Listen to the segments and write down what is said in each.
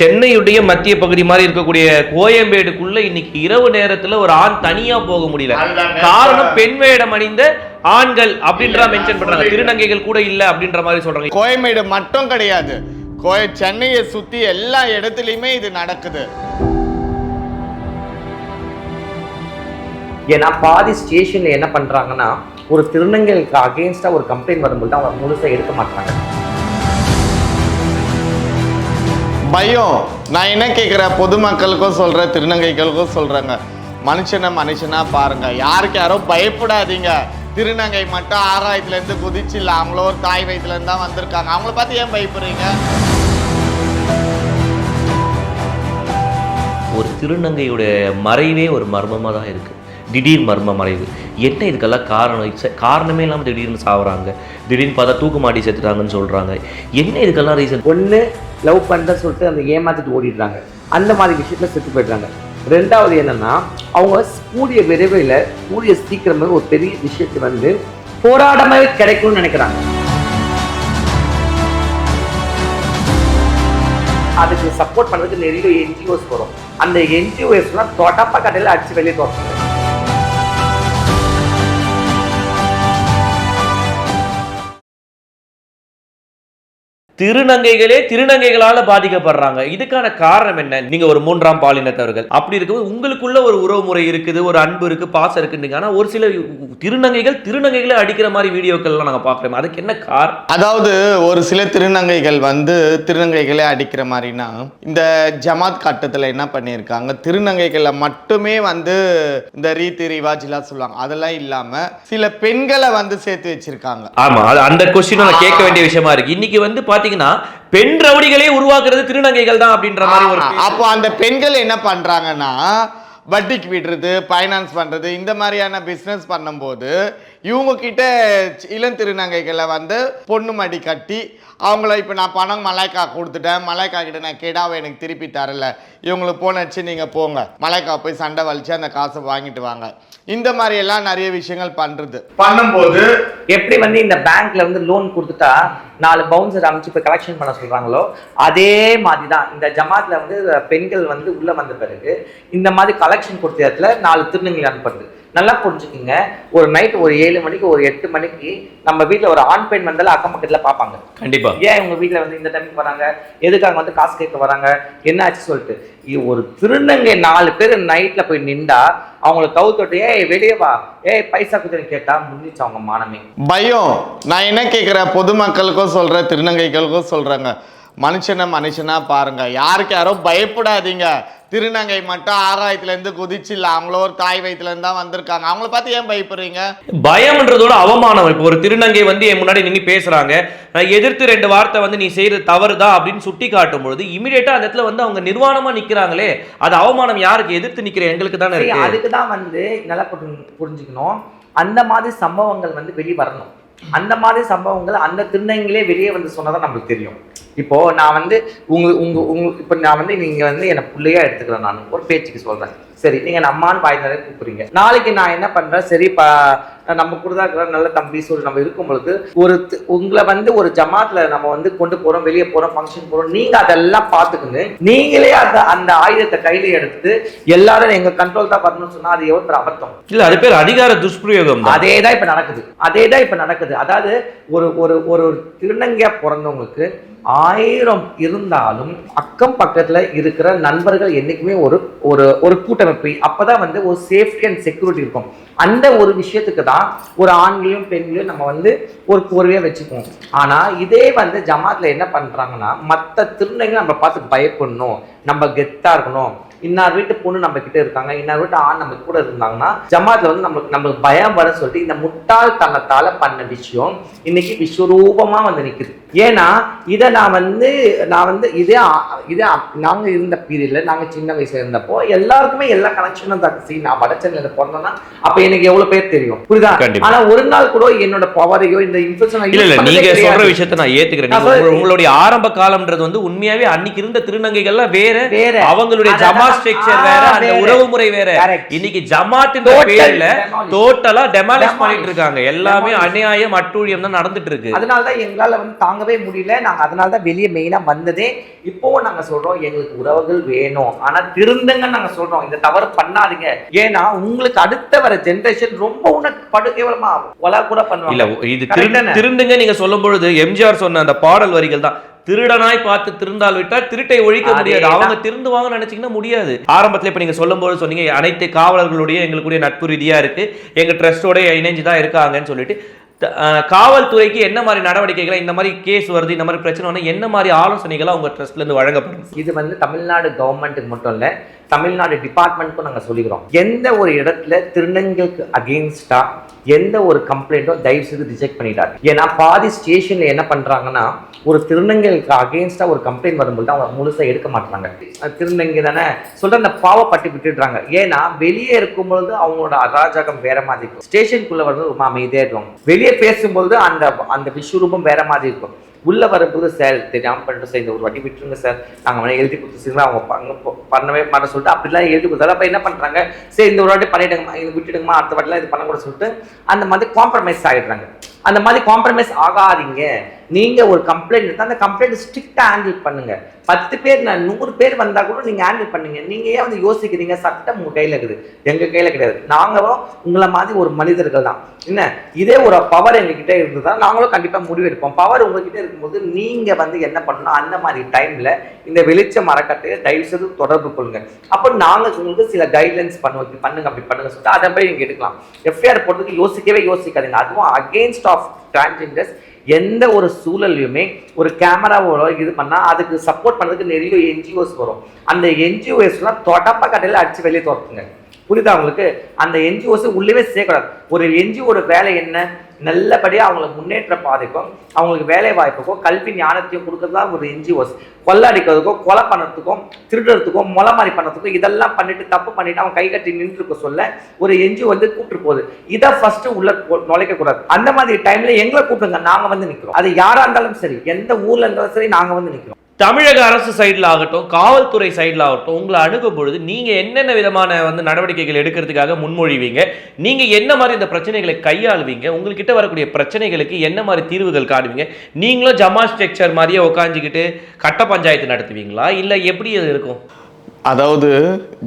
சென்னையுடைய மத்திய பகுதி மாதிரி இருக்கக்கூடிய கோயம்பேடுக்குள்ள இன்னைக்கு இரவு நேரத்துல ஒரு ஆண் தனியா போக முடியல. காரணம் பெண் வேடம் அணிந்த ஆண்கள் அப்படின்ற மென்ஷன் பண்றாங்க. திருநங்கைகள் கூட இல்ல அப்படின்ற மாதிரி சொல்றாங்க. கோயம்பேடு மட்டும் கிடையாது. கோய சென்னையை சுத்தி எல்லா இடத்துலயுமே இது நடக்குது. ஏன்னா பாதி ஸ்டேஷன்ல என்ன பண்றாங்கன்னா ஒரு திருநங்கைகளுக்கு அகேன்ஸ்டா ஒரு கம்ப்ளைண்ட் வரும்போது அவங்க முழுசா எடுக்க மாட்டாங்க. பயம். நான் என்ன கேட்குறேன் பொதுமக்களுக்கும் சொல்கிறேன் திருநங்கைகளுக்கும் சொல்கிறேங்க மனுஷனை மனுஷனா பாருங்கள் யாருக்கு யாரோ பயப்படாதீங்க. திருநங்கை மட்டும் ஆராயத்துலேருந்து குதிச்சில்ல. குதிச்சு அவங்களோ ஒரு தாய் வயிற்றுலேருந்து தான் வந்திருக்காங்க. அவங்கள பார்த்து ஏன் பயப்படுறீங்க? ஒரு திருநங்கையுடைய மறைவே ஒரு மர்மமாக தான் இருக்குது திடீர் மர்ம மறைவு என்ன இதுக்கெல்லாம் காரணம்? காரணமே இல்லாமல் திடீர்னு சாவுறாங்க. திடீர்னு பார்த்தா தூக்கு மாட்டி சேர்த்துட்டாங்கன்னு சொல்கிறாங்க என்ன இதுக்கெல்லாம் ரீசன் ஒன்று லவ் பண்ற சொல்லிட்டு அந்த ஏமாத்திட்டு ஓடிடுறாங்க. அந்த மாதிரி விஷயத்தில் செத்து போயிடுறாங்க. ரெண்டாவது என்னன்னா அவங்க கூடிய விரைவில் கூடிய சீக்கிரமே ஒரு பெரிய விஷயத்தை வந்து போராடமே கிடைக்கும்னு நினைக்கிறாங்க. அதுக்கு சப்போர்ட் பண்ணுறதுக்கு நிறைய என்ஜிஓஸ் வரும். அந்த என்ஜிஓஸ்லாம் தொடப்பா கடையில் அடிச்சு வெளியே தோறாங்க திருநங்கைகளே திருநங்கைகளால பாதிக்கப்படுறாங்க. இதுக்கான காரணம் என்ன? நீங்க ஒரு மூன்றாம் பாலினத்தவர்கள். அப்படி இருக்கும்போது உங்களுக்குள்ள ஒரு உறவு முறை இருக்குது ஒரு அன்பு இருக்கு பாசம் இருக்குன்னு. ஆனா ஒரு சில திருநங்கைகள் திருநங்கைகளே அடிக்கிற மாதிரி வீடியோக்கள்லாம் நாங்க பாக்குறோம் அதுக்கு என்ன காரணம்? அதாவது ஒரு சில திருநங்கைகள் வந்து திருநங்கைகளே அடிக்கிற மாதிரினா இந்த ஜமாத் கட்டத்தில் என்ன பண்ணியிருக்காங்க? திருநங்கைகளை மட்டுமே வந்து இந்த ரீதி ரிவாஜ்லாம் சொல்லுவாங்க. அதெல்லாம் இல்லாமல் சில பெண்களை வந்து சேர்த்து வச்சிருக்காங்க. ஆமா அந்த கொஸ்டின் நான் கேட்க வேண்டிய விஷயமா இருக்கு. இன்னைக்கு வந்து பாத்தீங்கன்னா பெண் ரவுடிகளே உருவாக்குறது திருநங்கைகள் தான் அப்படின்ற மாதிரி ஒரு. அப்போ அந்த பெண்கள் என்ன பண்றாங்கன்னா வட்டிக்கு விடுறது ஃபைனான்ஸ் பண்றது இந்த மாதிரியான பிஸ்னஸ் பண்ணும்போது இவங்க கிட்ட இளம் திருநங்கைகளை வந்து பொண்ணு மடி கட்டி அவங்கள இப்போ நான் பணம் மலாய்க்கா கொடுத்துட்டேன். மலாய்க்கா கிட்ட நான் கெடாவை எனக்கு திருப்பி தரல. இவங்களுக்கு போன் அடிச்சு நீங்கள் போங்க. மலாய்க்கா போய் சண்டை வலிச்சு அந்த காசை வாங்கிட்டு வாங்க. இந்த மாதிரி எல்லாம் நிறைய விஷயங்கள் பண்றது. பண்ணும்போது எப்படி வந்து இந்த பேங்க்ல வந்து லோன் கொடுத்துட்டா நாலு பவுன்சர் அமைச்சு இப்போ கலெக்ஷன் பண்ண சொல்றாங்களோ அதே மாதிரி தான் இந்த ஜமாத்ல வந்து பெண்கள் வந்து உள்ள வந்த பிறகு இந்த மாதிரி கலெக்ஷன் கொடுத்த இடத்துல நாலு திருநங்கை அனுப்புறது. நல்லா புரிஞ்சுக்குங்க. ஒரு நைட் ஒரு ஏழு மணிக்கு ஒரு எட்டு மணிக்கு நம்ம வீட்ல ஒரு ஆண் பெண் வந்தாலும் அக்கம் பக்கத்துல பார்ப்பாங்க. கண்டிப்பா. ஏன் உங்க வீட்ல வந்து இந்த டைமுக்கு வராங்க? எதுக்காக வந்து காசு கேட்க வராங்க? என்ன ஆச்சு சொல்லிட்டு. இது ஒரு திருநங்கை நாலு பேர் நைட்ல போய் நின்றா அவங்கள கவுத்தொட்டு ஏய் வெளியே வா. ஏய் பைசா குத்துன்னு கேட்டா முடிஞ்சிச்சு அவங்க மானமே. பயம். நான் என்ன கேட்குறேன் பொதுமக்களுக்கும் சொல்கிறேன் திருநங்கைகளுக்கும் சொல்கிறேங்க மனுஷனை மனுஷனா பாருங்க. யாருக்கு யாரோ பயப்படாதீங்க. திருநங்கை மட்டும் ஆகாயத்துலேருந்து குதிச்சு இல்லை அவங்களோ ஒரு தாய் வயிற்றுலேருந்து தான் வந்திருக்காங்க. அவங்கள பார்த்து ஏன் பயப்படுறீங்க? பயம்ன்றதோட அவமானம். இப்போ ஒரு திருநங்கை வந்து என் முன்னாடி நின்று பேசுறாங்க. நான் எதிர்த்து ரெண்டு வார்த்தை வந்து நீ செய்யறது தவறுதா அப்படின்னு சுட்டி காட்டும் பொழுது இமிடியேட்டா அந்த இடத்துல வந்து அவங்க நிர்வாணமா நிக்கிறாங்களே அது அவமானம் யாருக்கு எதிர்த்து நிக்கிற எங்களுக்கு தானே இருக்கு. அதுக்கு தான் வந்து நல்லா புரிஞ்சு- புரிஞ்சுக்கணும். அந்த மாதிரி சம்பவங்கள் வந்து வெளியே வரணும். அந்த மாதிரி சம்பவங்கள் அந்த திருநங்கைகளே வெளியே வந்து சொன்னதான் நம்மளுக்கு தெரியும். இப்போ நான் வந்து உங்க உங்க உங்க இப்போ நான் வந்து நீங்க வந்து என்னை பிள்ளையா எடுத்துக்கிறேன் நான். ஒரு பேச்சுக்கு சொல்றேன். சரி நீங்க வாய் நிறைய கூப்பிடுறீங்க. நாளைக்கு நான் என்ன பண்றேன்? சரி பா நம்ம கூட தான் இருக்கிற நல்ல தம்பி சொல்லி நம்ம இருக்கும் பொழுது ஒரு உங்களை வந்து ஒரு ஜமாத்ல நம்ம வந்து கொண்டு போறோம் வெளியே போறோம் ஃபங்க்ஷன் போறோம் நீங்க அதெல்லாம் பார்த்துக்கின்னு நீங்களே அந்த அந்த ஆயுதத்தை கையில எடுத்து எல்லாரும் எங்க கண்ட்ரோல் தான் வரணும்னு சொன்னா அது எவ்வளவு அபத்தம்? இல்ல அது பேர் அதிகார துஷ்பிரயோகம் தான். அதே தான் இப்ப நடக்குது. அதே தான் இப்ப நடக்குது. அதாவது ஒரு ஒரு ஒரு ஒரு திருநங்கையா பிறந்தவங்களுக்கு ஆயிரம் இருந்தாலும் அக்கம் பக்கத்துல இருக்கிற நண்பர்கள் என்னைக்குமே ஒரு ஒரு ஒரு கூட்டமைப்பு போய் அப்போதான் வந்து ஒரு சேஃப்டி அண்ட் செக்யூரிட்டி இருக்கும். அந்த ஒரு விஷயத்துக்கு தான் ஒரு ஆண்களையும் பெண்களையும் நம்ம வந்து ஒரு கோர்வையா வச்சுக்குவோம். ஆனால் இதே வந்து ஜமாத்ல என்ன பண்றாங்கன்னா மற்ற திருநங்கைகள் நம்ம பார்த்து பயப்படணும். நம்ம கெத்தாக இருக்கணும். இன்னார் வீட்டு பொண்ணு நம்ம கிட்ட இருக்காங்க இன்னார் வீட்டு ஆண் நம்ம கூட இருந்தாங்கன்னா ஜமாத்ல வந்து நம்மளுக்கு நம்மளுக்கு பயம் வர சொல்லிட்டு இந்த முட்டாள்தனத்தால பண்ண விஷயம் இன்னைக்கு விஸ்வரூபமா வந்து நிற்குது ஏன்னா இதை நான் வந்து நான் வந்து இதே இதே ஆ- நாங்க இருந்த பீரியட்ல நாங்க சின்ன வயசுல இருந்தப்போ எல்லாருக்குமே எல்லா கனெக்ஷனும் தான் சரி நான் வடச்சென்னையில பிறந்தேன்னா அப்ப எனக்கு எவ்வளவு பேர் தெரியும் புரியுதா கண்டிப்பா. ஆனா ஒரு நாள் கூட என்னோட பவரையோ இந்த இன்ஃபுளுன்ஸ் இல்ல இல்ல நீங்க சொல்ற விஷயத்த நான் உங்க- உங்களுடைய ஆரம்ப காலம்ன்றது வந்து உண்மையாவே அன்னைக்கு இருந்த திருநங்கைகள்லாம் வேற வேற அவங்களுடைய அதான் ஸ்ட்ரக்சர் வேற அந்த. உறவு முறை வேற. இன்னைக்கு ஜமாத்தின் பேர்ல demolish. டோட்டலா டெமாலிஷ். பண்ணிட்டு இருக்காங்க எல்லாமே. அநியாயம் அட்டூழியம் தான் நடந்துட்டு இருக்கு அதனால தான் எங்களால வந்து தாங்கவே முடியல. நாங்க அதனால தான் வெளியே மெயினா வந்ததே. இப்போவும் நாங்க சொல்றோம் எங்களுக்கு உறவுகள் வேணும். ஆனா திருந்துங்க நாங்க சொல்றோம். இந்த தவறு பண்ணாதீங்க. ஏன்னா உங்களுக்கு அடுத்த வர ஜெனரேஷன் ரொம்ப உனக்கு படுகேவலமா கொலை கூட இல்ல பண்ணுவாங்க இது? திருந்துங்க நீங்க சொல்லும் பொழுது எம்ஜிஆர் சொன்ன அந்த பாடல் வரிகள் தான். திருடனாய் பார்த்து திருந்தால் விட்டால் திருட்டை ஒழிக்க முடியாது. அவங்க திருந்துவாங்கன்னு நினைச்சீங்கன்னா முடியாது. ஆரம்பத்துல இப்ப நீங்க சொல்லும்போது சொன்னீங்க அனைத்து காவலர்களுடைய எங்களுடைய நட்பு ரீதியா இருக்கு. எங்க ட்ரஸ்டோட இணைஞ்சு தான் இருக்காங்கன்னு சொல்லிட்டு காவல்துறைக்கு என்ன மாதிரி நடவடிக்கைகளை இந்த மாதிரி கேஸ் வருது இந்த மாதிரி பிரச்சனை வந்து என்ன மாதிரி ஆலோசனைகளை உங்க ட்ரஸ்ட்ல இருந்து வழங்கப்படும்? இது வந்து தமிழ்நாடு கவர்மெண்ட்டுக்கு மட்டும் இல்லை தமிழ்நாடு டிபார்ட்மெண்ட்க்கும் நாங்கள் சொல்லிக்கிறோம். எந்த ஒரு இடத்துல திருநங்கைக்கு அகெயின்ஸ்டா எந்த ஒரு கம்ப்ளைண்ட்டும் தயவு செய்து ரிஜெக்ட் பண்ணிடாது ஏன்னா பாதி ஸ்டேஷனில் என்ன பண்ணுறாங்கன்னா ஒரு திருநங்கைகளுக்கு அகெயின்ஸ்டா ஒரு கம்ப்ளைண்ட் வரும்போது அவங்க முழுசாக எடுக்க மாட்டாங்க. திருநங்கை தானே? சொல்கிற அந்த பாவப்பட்டு விட்டுடுறாங்க. ஏன்னா வெளியே இருக்கும்பொழுது அவங்களோட அராஜகம் வேற மாதிரி இருக்கும். ஸ்டேஷனுக்குள்ளே வரும்போது ரொம்ப அமைதியாக இருக்கும். வெளியே பேசும்பொழுது அந்த அந்த விஸ்வரூபம் வேற மாதிரி இருக்கும். உள்ளே வரும்போது சார் தெரியாமல் பண்ணிட்டு சார். இந்த ஒரு வாட்டி விட்டுருங்க சார். நாங்கள் வேணா எழுதி கொடுத்துருங்க அவங்க பண்ணவே மாட்ட சொல்லிட்டு அப்படிலாம் எழுதி கொடுத்தாரு. அப்ப என்ன பண்றாங்க? சரி இந்த ஒரு வாட்டி பண்ணிவிடுங்கம்மா இது விட்டுடுங்கம்மா அடுத்த வாட்டிலாம் இது பண்ணக்கூட சொல்லிட்டு அந்த மாதிரி காம்ப்ரமைஸ் ஆகிடுறாங்க அந்த மாதிரி காம்ப்ரமைஸ் ஆகாதீங்க. நீங்கள் ஒரு கம்ப்ளைண்ட் இருந்தால் அந்த கம்ப்ளைண்ட் ஸ்ட்ரிக்டாக ஹேண்டில் பண்ணுங்கள் பத்து பேர் நான் நூறு பேர் வந்தால் கூட நீங்கள் ஹேண்டில் பண்ணுங்க. நீங்கள் ஏன் வந்து யோசிக்கிறீங்க சட்டம் உங்கள் கையில் இருக்குது. எங்கள் கையில் கிடையாது. நாங்களும் உங்களை மாதிரி ஒரு மனிதர்கள் தான். என்ன? இதே ஒரு பவர் எங்ககிட்ட இருந்ததால் நாங்களும் கண்டிப்பாக முடிவெடுப்போம் பவர் உங்ககிட்ட இருக்கும்போது நீங்கள் வந்து என்ன பண்ணணும்? அந்த மாதிரி டைமில் இந்த வெளிச்ச மரக்கட்டையை தயவுசெய்து தொடர்பு கொள்ளுங்க. அப்போ நாங்கள் உங்களுக்கு சில கைட்லைன்ஸ் பண்ணுவோம் இப்படி பண்ணுங்க அப்படி பண்ணுங்க சொல்லிட்டு அதை போய் நீங்கள் எடுக்கலாம். எஃப்ஐஆர் போடுறதுக்கு யோசிக்கவே யோசிக்காதீங்க. அதுவும் அகேன்ஸ்ட் ஆஃப் டிரான்ஜெண்டர்ஸ் எந்த ஒரு சூழல்லையுமே ஒரு கேமராவோட இது பண்ணால் அதுக்கு சப்போர்ட் பண்ணுறதுக்கு நிறைய என்ஜிஓஸ் வரும். அந்த என்ஜிஓஸ்லாம் தொடப்ப கடையில் அடித்து வெளியே துரத்துங்க. புரியுதா அவங்களுக்கு அந்த என்ஜிஓஸ் உள்ளவே சேர்க்கக்கூடாது ஒரு என்ஜிஓட வேலை என்ன? நல்லபடியாக அவங்களுக்கு முன்னேற்ற பாதைக்கும் அவங்களுக்கு வேலை வாய்ப்புக்கும் கல்வி ஞானத்தையும் கொடுக்கறது தான் ஒரு என்ஜிஓஸ் கொள்ளடிக்கிறதுக்கும் கொலை பண்ணுறதுக்கும் திருடுறதுக்கும் மொளை மாதிரி பண்ணுறதுக்கும் இதெல்லாம் பண்ணிட்டு தப்பு பண்ணிட்டு அவன் கை கட்டி நின்றுருக்க சொல்ல ஒரு என்ஜிஓ வந்து கூப்பிட்டு போகுது. இதை ஃபஸ்ட்டு உள்ள நுழைக்கக்கூடாது. அந்த மாதிரி டைமில் எங்களை கூப்பிடுங்க நாங்கள் வந்து நிற்கிறோம் அது யாராக இருந்தாலும் சரி எந்த ஊரில் இருந்தாலும் சரி நாங்கள் வந்து நிற்கிறோம் தமிழக அரசு சைடில் ஆகட்டும் காவல்துறை சைடில் ஆகட்டும் உங்களை அணுகும் பொழுது நீங்கள் என்னென்ன விதமான வந்து நடவடிக்கைகள் எடுக்கிறதுக்காக முன்மொழிவீங்க? நீங்கள் என்ன மாதிரி இந்த பிரச்சனைகளை கையாளுவீங்க? உங்கள்கிட்ட வரக்கூடிய பிரச்சனைகளுக்கு என்ன மாதிரி தீர்வுகள் காணுவீங்க நீங்களும் ஜமா ஸ்ட்ரக்சர் மாதிரியே உட்காந்துக்கிட்டு கட்ட பஞ்சாயத்து நடத்துவீங்களா? இல்லை எப்படி அது இருக்கும்? அதாவது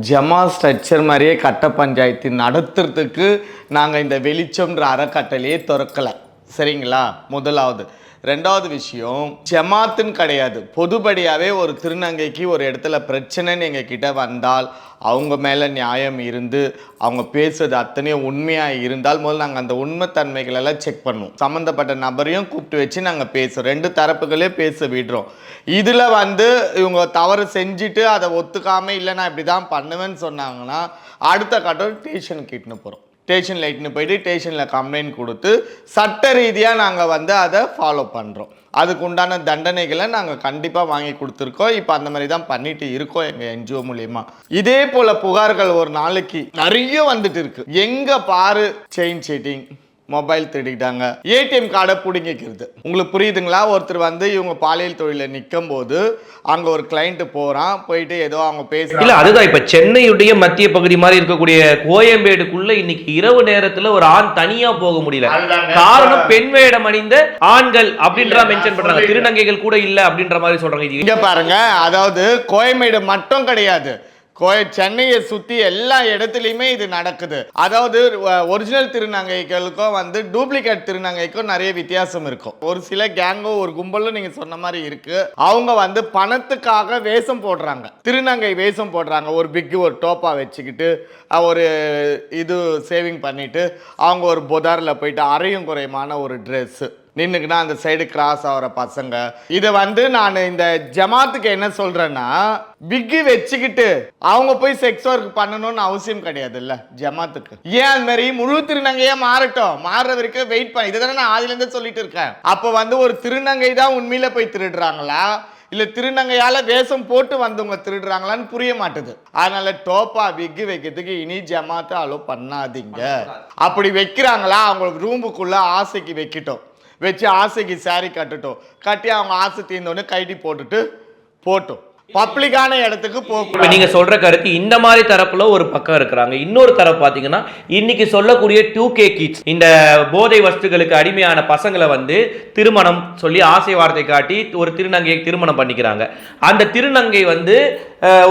ஜமா ஸ்ட்ரக்சர் மாதிரியே கட்ட பஞ்சாயத்து நடத்துறதுக்கு நாங்கள் இந்த வெளிச்சம்ன்ற அறக்கட்டளையே திறக்கலை. சரிங்களா? முதலாவது. ரெண்டாவது விஷயம் ஜமாத்துன்னு கிடையாது. பொதுபடியாகவே ஒரு திருநங்கைக்கு ஒரு இடத்துல பிரச்சனைன்னு எங்கள் கிட்ட வந்தால் அவங்க மேலே நியாயம் இருந்து அவங்க பேசுறது அத்தனையும் உண்மையாக இருந்தால் முதல்ல நாங்கள் அந்த உண்மைத்தன்மைகளெல்லாம் செக் பண்ணுவோம். சம்மந்தப்பட்ட நபரையும் கூப்பிட்டு வச்சு நாங்கள் பேசுகிறோம் ரெண்டு தரப்புகளே பேச விடுறோம். இதில் வந்து இவங்க தவறு செஞ்சுட்டு அதை ஒத்துக்காமல் இல்லை நான் இப்படி தான் பண்ணுவேன்னு சொன்னாங்கன்னா அடுத்த கட்டம் டியூஷன் இட்டுன்னு போகிறோம் ஸ்டேஷனில் இட்டுன்னு போயிட்டு ஸ்டேஷனில் கம்ப்ளைண்ட் கொடுத்து சட்ட ரீதியாக நாங்கள் வந்து அதை ஃபாலோ பண்ணுறோம் அதுக்கு உண்டான தண்டனைகளை நாங்கள் கண்டிப்பாக வாங்கி கொடுத்துருக்கோம். இப்போ அந்த மாதிரி தான் பண்ணிட்டு இருக்கோம் எங்கள் என்ஜிஓ மூலியமா. இதே போல் புகார்கள் ஒரு நாளைக்கு நிறைய வந்துட்டு இருக்கு. எங்கே பாரு செயின் சீட்டிங் மொபைல் திருடிட்டாங்க ஏடிஎம் கார்டை பிடுங்கிக்கிறது உங்களுக்கு புரியுதுங்களா? ஒருத்தர் வந்து இவங்க பாலியல் தொழிலில் நிற்கும் போது அங்கே ஒரு கிளைண்ட் போகிறான் போயிட்டு ஏதோ அவங்க இல்ல பேசுகிறாங்க அதுதான் இப்ப சென்னையுடைய மத்திய பகுதி மாதிரி இருக்கக்கூடிய கோயம்பேடுக்குள்ள இன்னைக்கு இரவு நேரத்துல ஒரு ஆண் தனியா போக முடியல. காரணம் பெண் வேடம் அணிந்த ஆண்கள் அப்படின்ற மென்ஷன் பண்றாங்க. திருநங்கைகள் கூட இல்ல அப்படின்ற மாதிரி சொல்றாங்க. இது இங்க பாருங்க அதாவது கோயம்பேடு மட்டும் கிடையாது. கோய சென்னையை சுற்றி எல்லா இடத்துலையுமே இது நடக்குது. அதாவது ஒரிஜினல் திருநங்கைகளுக்கும் வந்து டூப்ளிகேட் திருநங்கைக்கும் நிறைய வித்தியாசம் இருக்கும். ஒரு சில கேங்கோ ஒரு கும்பலும் நீங்கள் சொன்ன மாதிரி இருக்குது அவங்க வந்து பணத்துக்காக வேஷம் போடுறாங்க. திருநங்கை வேஷம் போடுறாங்க. ஒரு பிக்கு ஒரு டோப்பா வச்சுக்கிட்டு ஒரு இது சேவிங் பண்ணிவிட்டு அவங்க ஒரு புதாரில் போயிட்டு அரையும் குறையுமான ஒரு ட்ரெஸ்ஸு நின்னுக்குன்னா அந்த சைடு கிராஸ் ஆகிற பசங்க. இதை வந்து நான் இந்த ஜமாத்துக்கு என்ன சொல்றேன்னா பிக்கி வச்சுக்கிட்டு அவங்க போய் செக்ஸ் ஒர்க் பண்ணணும்னு அவசியம் கிடையாதுல்ல ஜமாத்துக்கு. ஏன் அது மாதிரி? முழு திருநங்கையா மாறட்டும். மாறுற வரைக்கும் வெயிட் பண்ணி. இதை தானே நான் ஆதிலேருந்து சொல்லிட்டு இருக்கேன். அப்போ வந்து ஒரு திருநங்கை தான் உண்மையில போய் திருடுறாங்களா? இல்ல திருநங்கையால வேஷம் போட்டு வந்தவங்க திருடுறாங்களான்னு புரிய மாட்டுது. அதனால டோப்பா விக்கு வைக்கிறதுக்கு இனி ஜமாத்தை அலோ பண்ணாதீங்க. அப்படி வைக்கிறாங்களா? அவங்களுக்கு ரூமுக்குள்ள ஆசைக்கு வைக்கட்டும். வச்சு ஆசைக்கு சாரி கட்டட்டும். கட்டி அவங்க ஆசை தீர்ந்தோடனே கைட்டி போட்டுட்டு போட்டோம். பப்ளிக்கான இடத்துக்கு போக நீங்க சொல்ற கருத்து இந்த மாதிரி தரப்புல ஒரு பக்கம் இருக்கிறாங்க. இன்னொரு தரப்பு பாத்தீங்கன்னா இன்னைக்கு சொல்லக்கூடிய டூ கே கிட்ஸ் இந்த போதை வஸ்துகளுக்கு அடிமையான பசங்களை வந்து திருமணம் சொல்லி ஆசை வார்த்தை காட்டி ஒரு திருநங்கையை திருமணம் பண்ணிக்கிறாங்க. அந்த திருநங்கை வந்து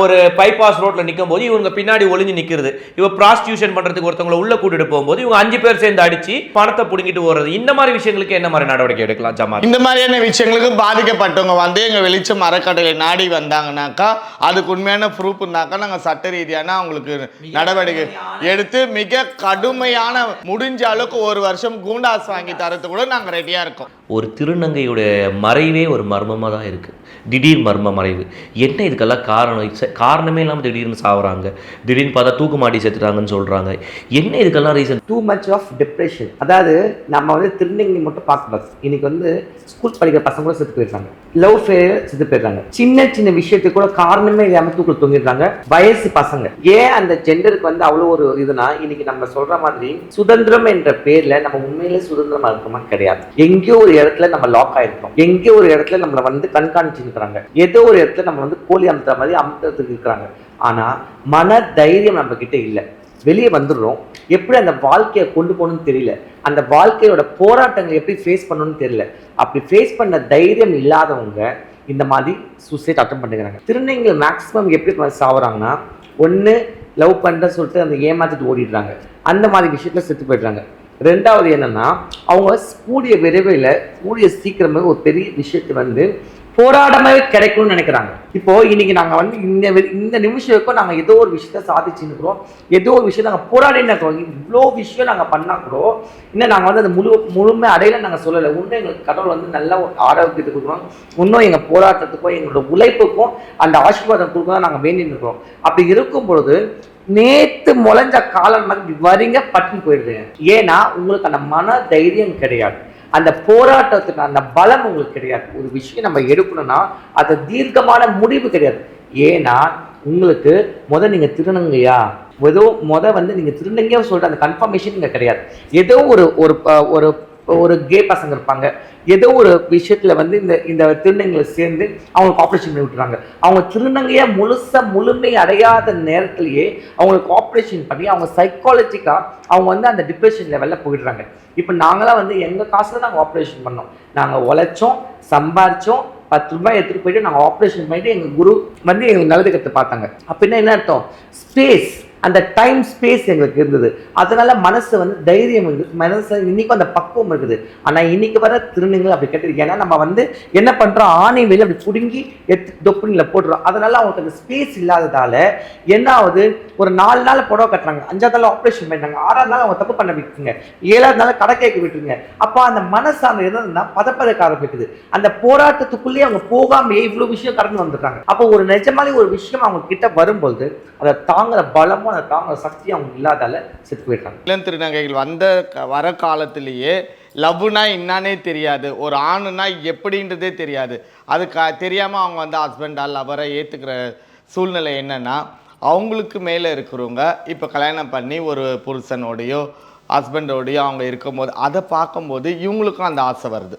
ஒரு பைபாஸ் ரோட்ல நிற்கும் போது இவங்க பின்னாடி ஒளிஞ்சு நிக்கிறது. இவ ப்ராஸ்டியூஷன் பண்றதுக்கு ஒருத்தவங்களை உள்ள கூட்டிட்டு போகும்போது இவங்க அஞ்சு பேர் சேர்ந்து அடிச்சு பணத்தை புடுங்கிட்டு ஓடுறது. இந்த மாதிரி விஷயங்களுக்கு என்ன மாதிரி நடவடிக்கை எடுக்கலாம் ஜமாத்? இந்த மாதிரியான விஷயங்களுக்கு பாதிக்கப்பட்டவங்க வந்து எங்க வெளிச்சம் மரக்கடையை நாடி வந்தாங்கனாக்கா அதுக்கு உண்மையான ப்ரூஃப் இருந்தாக்கா நாங்க சட்ட ரீதியான அவங்களுக்கு நடவடிக்கை எடுத்து மிக கடுமையான முடிஞ்ச அளவுக்கு ஒரு வருஷம் கூண்டாஸ் வாங்கி தரது கூட நாங்க ரெடியா இருக்கோம். ஒரு திருநங்கையுடைய மறைவே ஒரு மர்மமாக தான் இருக்குது திடீர் மர்ம மறைவு. என்ன இதுக்கெல்லாம் காரணம்? காரணமே இல்லாமல் திடீர்னு சாவுறாங்க. திடீர்னு பார்த்தா தூக்கு மாட்டி செத்துட்டாங்கன்னு சொல்கிறாங்க என்ன இதுக்கெல்லாம் reason too much of depression அதாவது நம்ம வந்து திருநங்கை மட்டும் பார்க்கக்கூடாது. இன்னைக்கு வந்து ஸ்கூல் படிக்கிற பசங்க கூட செத்து போயிடுறாங்க லவ் ஃபேர் செத்து போயிடுறாங்க சின்ன சின்ன விஷயத்துக்கு கூட காரணமே இல்லாமல் தூக்கில் தொங்கிடுறாங்க. வயசு பசங்க. ஏன் அந்த ஜெண்டருக்கு வந்து அவ்வளோ ஒரு இதுனா இன்னைக்கு நம்ம சொல்ற மாதிரி சுதந்திரம் என்ற பேர்ல நம்ம உண்மையிலே சுதந்திரமா இருக்கோமா கிடையாது. எங்கேயோ ஒரு இடத்துல நம்ம லாக் ஆயிருக்கோம். எங்கேயோ ஒரு இடத்துல நம்மளை வந்து கண்காணிச்சு இருக்கிறாங்க. ஏதோ ஒரு இடத்துல நம்ம வந்து கோழி அமுத்துற மாதிரி அமுத்துறதுக்கு இருக்கிறாங்க. ஆனா மன தைரியம் நம்ம கிட்ட இல்லை. வெளியே வந்துடுறோம். எப்படி அந்த வாழ்க்கையை கொண்டு போகணும்னு தெரியல. அந்த வாழ்க்கையோட போராட்டங்களை எப்படி ஃபேஸ் பண்ணணும்னு தெரியல. அப்படி ஃபேஸ் பண்ண தைரியம் இல்லாதவங்க இந்த மாதிரி சூசைட் அட்டம் பண்ணுறாங்க திருநங்கைகள் மேக்ஸிமம் எப்படி சாவுறாங்கன்னா ஒன்று லவ் பண்ணுறேன்னு சொல்லிட்டு அந்த ஏமாற்றிட்டு ஓடிடுறாங்க. அந்த மாதிரி விஷயத்தில் செத்து போயிடுறாங்க. ரெண்டாவது என்னென்னா அவங்க கூடிய விரைவில் கூடிய சீக்கிரமாக ஒரு பெரிய விஷயத்தை வந்து போராடமே கிடைக்கும்னு நினைக்கிறாங்க. இப்போ இன்னைக்கு நாங்க வந்து இந்த வி- இந்த நிமிஷம் வரைக்கும் நாங்க ஏதோ ஒரு விஷயத்த சாதிச்சுருக்கிறோம் ஏதோ ஒரு விஷயம் நாங்க போராடின்னு இவ்வளோ விஷயம் நாங்க பண்ணா கூட இன்னும் நாங்க வந்து அந்த முழு முழுமை அடையில நாங்க சொல்லலை. இன்னும் எங்களுக்கு கடவுள் வந்து நல்ல ஒரு ஆரோக்கியத்தை கொடுக்குறோம் இன்னும் எங்க போராட்டத்துக்கும் எங்களோட உழைப்புக்கும் அந்த ஆசீர்வாதம் கொடுக்கணும் நாங்க வேண்டின்னு இருக்கிறோம். அப்படி இருக்கும் பொழுது நேத்து முளைஞ்ச காலம் மாதிரி வரீங்க பட்டுன்னு போயிடுது. ஏன்னா உங்களுக்கு அந்த மன தைரியம் கிடையாது. அந்த போராட்டத்துக்கு அந்த பலம் உங்களுக்கு கிடையாது. ஒரு விஷயம் நம்ம எடுக்கணும்னா அது தீர்க்கமான முடிவு கிடையாது. ஏன்னா உங்களுக்கு முத நீங்க திருநங்கையா? ஏதோ முத வந்து நீங்க திருநங்கையா சொல்ற அந்த கன்ஃபர்மேஷன் இங்க கிடையாது. ஏதோ ஒரு ஒரு ஒரு ஒரு கே பசங்க இருப்பாங்க. ஏதோ ஒரு விஷயத்தில் வந்து இந்த இந்த திருநங்கைகளை சேர்ந்து அவங்களுக்கு ஆப்ரேஷன் பண்ணி விட்டுறாங்க. அவங்க திருநங்கையை முழுசாக முழுமை அடையாத நேரத்திலேயே அவங்களுக்கு ஆப்ரேஷன் பண்ணி அவங்க சைக்காலஜிக்காக அவங்க வந்து அந்த டிப்ரெஷன் லெவலில் போயிடுறாங்க. இப்போ நாங்களாம் வந்து எங்கள் காசில் நாங்கள் ஆப்ரேஷன் பண்ணோம். நாங்கள் உழைச்சோம் சம்பாரித்தோம் பத்து ரூபாய் எடுத்துகிட்டு போயிட்டு நாங்கள் ஆப்ரேஷன் பண்ணிட்டு எங்கள் குரு வந்து எங்களுக்கு நல்லது கற்று பார்த்தாங்க. அப்படின்னா என்ன அர்த்தம்? ஸ்பேஸ் அந்த டைம் ஸ்பேஸ் எங்களுக்கு இருந்தது. அதனால மனசு வந்து தைரியம் இருக்குது மனசு இன்னைக்கும் அந்த பக்குவம் இருக்குது. ஆனால் இன்னைக்கு வர திருநங்கள் அப்படி கிடையாது ஏன்னா நம்ம வந்து என்ன பண்ணுறோம் ஆணை வெளியே அப்படி சுடுங்கி எடுத்து தொப்புனில போட்டுறோம். அதனால அவங்களுக்கு அந்த ஸ்பேஸ் இல்லாததால என்ன ஆகுது ஒரு நாலு நாள் புடவை கட்டுறாங்க. அஞ்சாவது நாள் ஆப்ரேஷன் பண்ணிட்டாங்க. ஆறாவது நாள் அவங்க தப்பு பண்ண விட்டுருங்க. ஏழாவது நாள் கடை கேட்க விட்டுருங்க. அப்போ அந்த மனசு அந்த இருந்ததுன்னா பதப்பதக்க ஆரம்பிக்குது. அந்த போராட்டத்துக்குள்ளேயே அவங்க போகாமையே இவ்வளோ விஷயம் கடந்து வந்துட்டாங்க அப்போ ஒரு நிஜமாலே ஒரு விஷயம் அவங்க கிட்ட வரும்போது அதை தாங்குற பலமும் அதை தாங்க சக்தி அவங்க இல்லாதால செத்து போயிட்டாங்க இளம் திருநங்கைகள் வந்த க- வர காலத்திலேயே லவ்னா என்னானே தெரியாது ஒரு ஆணுனா எப்படின்றதே தெரியாது. அது க தெரியாமல் அவங்க வந்து ஹஸ்பண்டாக லவரை ஏற்றுக்கிற சூழ்நிலை என்னென்னா அவங்களுக்கு மேலே இருக்கிறவங்க இப்போ கல்யாணம் பண்ணி ஒரு புருஷனோடையோ ஹஸ்பண்டோடையோ அவங்க இருக்கும்போது அதை பார்க்கும்போது இவங்களுக்கும் அந்த ஆசை வருது.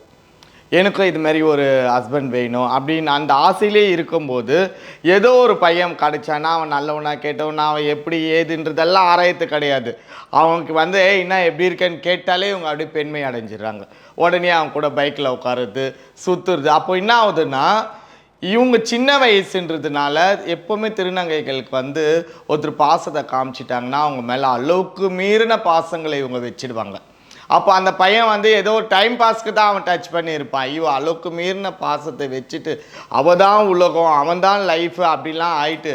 எனக்கும் இது மாதிரி ஒரு ஹஸ்பண்ட் வேணும் அப்படின்னு அந்த ஆசையிலே இருக்கும்போது ஏதோ ஒரு பையன் கிடச்சானா அவன் நல்லவனா கேட்டவனா அவன் எப்படி ஏதுன்றதெல்லாம் ஆராயத்து கிடையாது. அவனுக்கு வந்து "ஏய், என்ன எப்படி இருக்கேன்னு கேட்டாலே இவங்க அப்படியே பெண்மை அடைஞ்சிடுறாங்க. உடனே அவன் கூட பைக்கில் உட்காருது சுற்றுறது அப்போ என்ன ஆகுதுன்னா இவங்க சின்ன வயசுன்றதுனால எப்போவுமே திருநங்கைகளுக்கு வந்து ஒருத்தர் பாசத்தை காமிச்சிட்டாங்கன்னா அவங்க மேலே அளவுக்கு மீறின பாசங்களை இவங்க வச்சிடுவாங்க. அப்போ அந்த பையன் வந்து ஏதோ ஒரு டைம் பாஸ்க்கு தான் அவன் டச் பண்ணியிருப்பான். ஐயோ அளவுக்கு மீறின பாசத்தை வச்சுட்டு அவன் தான் உலகம் அவன் தான் லைஃப் அப்படிலாம் ஆயிட்டு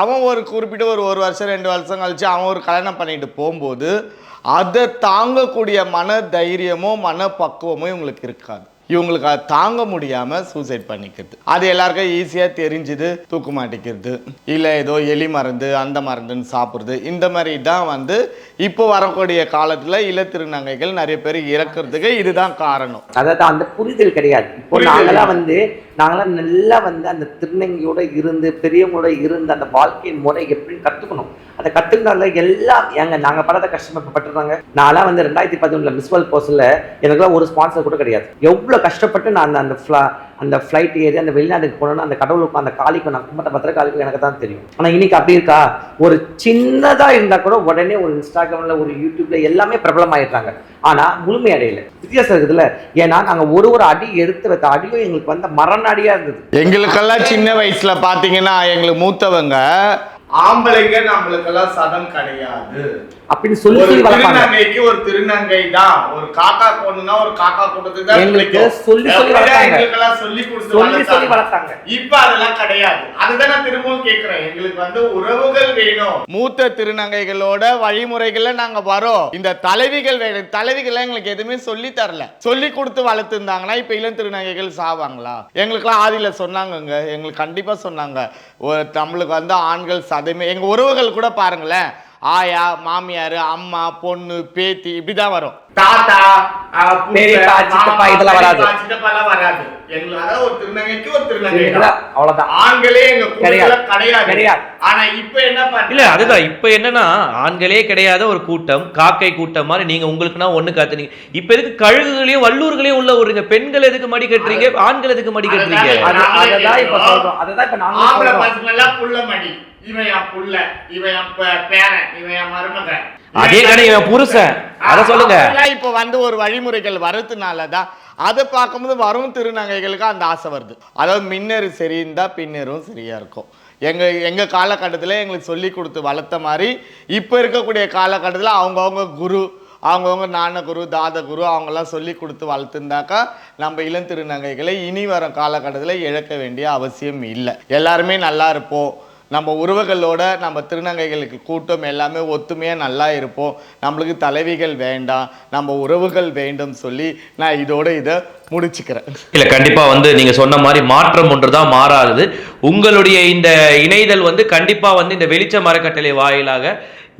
அவன் ஒரு குறிப்பிட்ட ஒரு ஒரு வருஷம் ரெண்டு வருஷம் கழித்து அவன் ஒரு கல்யாணம் பண்ணிட்டு போகும்போது அதை தாங்கக்கூடிய மன தைரியமோ மன பக்குவமோ இவங்களுக்கு இருக்காது. இவங்களுக்கு அதை தாங்க முடியாமல் சூசைட் பண்ணிக்கிறது. அது எல்லாருக்கும் ஈஸியாக தெரிஞ்சுது தூக்கு மாட்டிக்கிறது இல்லை ஏதோ எலி மருந்து அந்த மருந்துன்னு சாப்பிட்றது. இந்த மாதிரி தான் வந்து இப்போ வரக்கூடிய காலத்தில் இளத்திருநங்கைகள் நிறைய பேர் இறக்குறதுக்கு இதுதான் காரணம். அதாவது அந்த புரிதல் கிடையாது. இப்போ நாங்களாம் வந்து நாங்களாம் நல்லா வந்து அந்த திருநங்கையோட இருந்து பெரியவங்களோட இருந்து அந்த வாழ்க்கையின் முறை எப்படின்னு கத்துக்கணும்? அதை கத்துக்கினால எல்லாம் ஏங்க நாங்க படாத கஷ்டப்பட்டுறாங்க நான்லாம் வந்து ரெண்டாயிரத்தி பதினொன்றுல மிஸ் வேர்ல்ட் போஸ்ட்ல எனக்குலாம் ஒரு ஸ்பான்சர் கூட கிடையாது. எவ்வளவு எவ்வளோ கஷ்டப்பட்டு நான் அந்த அந்த ஃப்ளா அந்த ஃப்ளைட் ஏறி அந்த வெளிநாட்டுக்கு போனோன்னா அந்த கடவுளுக்கும் அந்த காளிக்கும் நான் கும்பிட்ட பத்திரகாளிக்கும் எனக்கு தான் தெரியும். ஆனால் இன்னைக்கு அப்படி இருக்கா? ஒரு சின்னதாக இருந்தால் கூட உடனே ஒரு இன்ஸ்டாகிராமில் ஒரு யூடியூப்ல எல்லாமே பிரபலமாயிடுறாங்க. ஆனால் முழுமையடையல வித்தியாசம் இருக்குதுல்ல? ஏன்னா நாங்கள் ஒரு ஒரு அடி எடுத்து வைத்த அடியும் எங்களுக்கு வந்த மரண அடியாக இருந்தது. எங்களுக்கெல்லாம் சின்ன வயசுல பாத்தீங்கன்னா எங்களுக்கு மூத்தவங்க ஆம்பளைங்க நம்மளுக்கெல்லாம் சதம் கிடையாது. அப்படின்னு சொல்லி வளர்ப்பாங்க. ஒரு திருநங்கை தான். ஒரு காக்கா கொண்டுனா ஒரு காக்கா தான் எங்களுக்கு. சொல்லி சொல்லி வளர்த்தாங்க. சொல்லி சொல்லி சொல்லி வளர்த்தாங்க. வளர்த்தாங்க. இப்ப அதெல்லாம் கிடையாது. அதுதான் நான் திரும்பவும் கேக்குறேன். எங்களுக்கு வந்து உறவுகள் வேணும். மூத்த திருநங்கைகளோட வழிமுறைகள்ல நாங்க வரோம். இந்த தலைவிகள் வேணும் தலைவிகள் எங்களுக்கு எதுவுமே சொல்லி தரல. சொல்லி கொடுத்து வளர்த்துருந்தாங்கன்னா இப்ப இளம் திருநங்கைகள் சாவாங்களா? எங்களுக்குலாம் ஆதியில சொன்னாங்கங்க. எங்களுக்கு கண்டிப்பா சொன்னாங்க. ஒரு நம்மளுக்கு வந்து ஆண்கள் சதமே எங்க உறவுகள் கூட பாருங்களேன். ஆயா மாமியார் அம்மா பொண்ணு பேத்தி இப்படிதான் வரும். தாத்தா பெரியப்பா, சித்தப்பா இதெல்லாம் வராது. சித்தப்பாலாம் வராது. அதாவது ஒரு திருநங்கைக்கு ஒரு திருநங்கை தான். அவ்வளவுதான். ஆண்களே எங்க குழுல கிடையாது. கிடையாது. ஆனா இப்ப என்ன இல்ல அதுதான். இப்ப என்னன்னா ஆண்களே கிடையாத ஒரு கூட்டம் காக்கை கூட்டம் மாதிரி நீங்க உங்களுக்குன்னா ஒண்ணு காத்துனீங்க இப்ப எதுக்கு கழுகுகளையும் வல்லூர்களையும் உள்ள விடுறீங்க? பெண்கள் எதுக்கு மடி கட்டுறீங்க? ஆண்கள் எதுக்கு மடி கட்டுறீங்க? அது அததான் இப்ப சொல்றோம். அததான் இப்ப நாங்க ஆம்பளை பசங்க எல்லாம் புள்ள மடி. இவன் என் புள்ள இவன் என் பே- பேரன் இவன் என் மருமகன். அதே கடை இவன் புருஷன். அத சொல்லுங்க. இப்ப வந்து ஒரு வழிமுறைகள் வரதுனால தான் அதை பார்க்கும்போது வரும் திருநங்கைகளுக்கு அந்த ஆசை வருது. அதாவது மின்னரு சரியிருந்தா பின்னரும் சரியா இருக்கும். எங்க எங்க காலகட்டத்தில் எங்களுக்கு சொல்லி கொடுத்து வளர்த்த மாதிரி இப்போ இருக்கக்கூடிய காலகட்டத்தில் அவங்கவுங்க குரு அவங்கவுங்க ஞானகுரு தாதகுரு அவங்கெல்லாம் சொல்லி கொடுத்து வளர்த்துருந்தாக்கா நம்ம இளம் திருநங்கைகளை இனி வரும் காலகட்டத்தில் இழக்க வேண்டிய அவசியம் இல்லை. எல்லாருமே நல்லா இருப்போம். நம்ம உறவுகளோட நம்ம திருநங்கைகளுக்கு கூட்டம் எல்லாமே ஒத்துமையாக நல்லா இருப்போம். நம்மளுக்கு தலைவிகள் வேண்டாம். நம்ம உறவுகள் வேண்டும் சொல்லி நான் இதோட இதை முடிச்சுக்கிறேன். இல்ல கண்டிப்பா வந்து நீங்க சொன்ன மாதிரி மாற்றம் ஒன்றுதான் மாறாதது. உங்களுடைய இந்த இணைதல் வந்து கண்டிப்பா வந்து இந்த வெளிச்ச மரக்கட்டளை வாயிலாக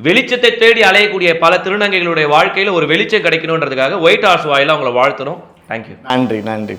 வெளிச்சத்தை தேடி அலையக்கூடிய பல திருநங்கைகளுடைய வாழ்க்கையில ஒரு வெளிச்சம் கிடைக்கணுன்றதுக்காக ஒயிட் ஹார்ஸ் வாயிலா உங்களை வாழ்த்துறோம் தேங்க்யூ நன்றி நன்றி.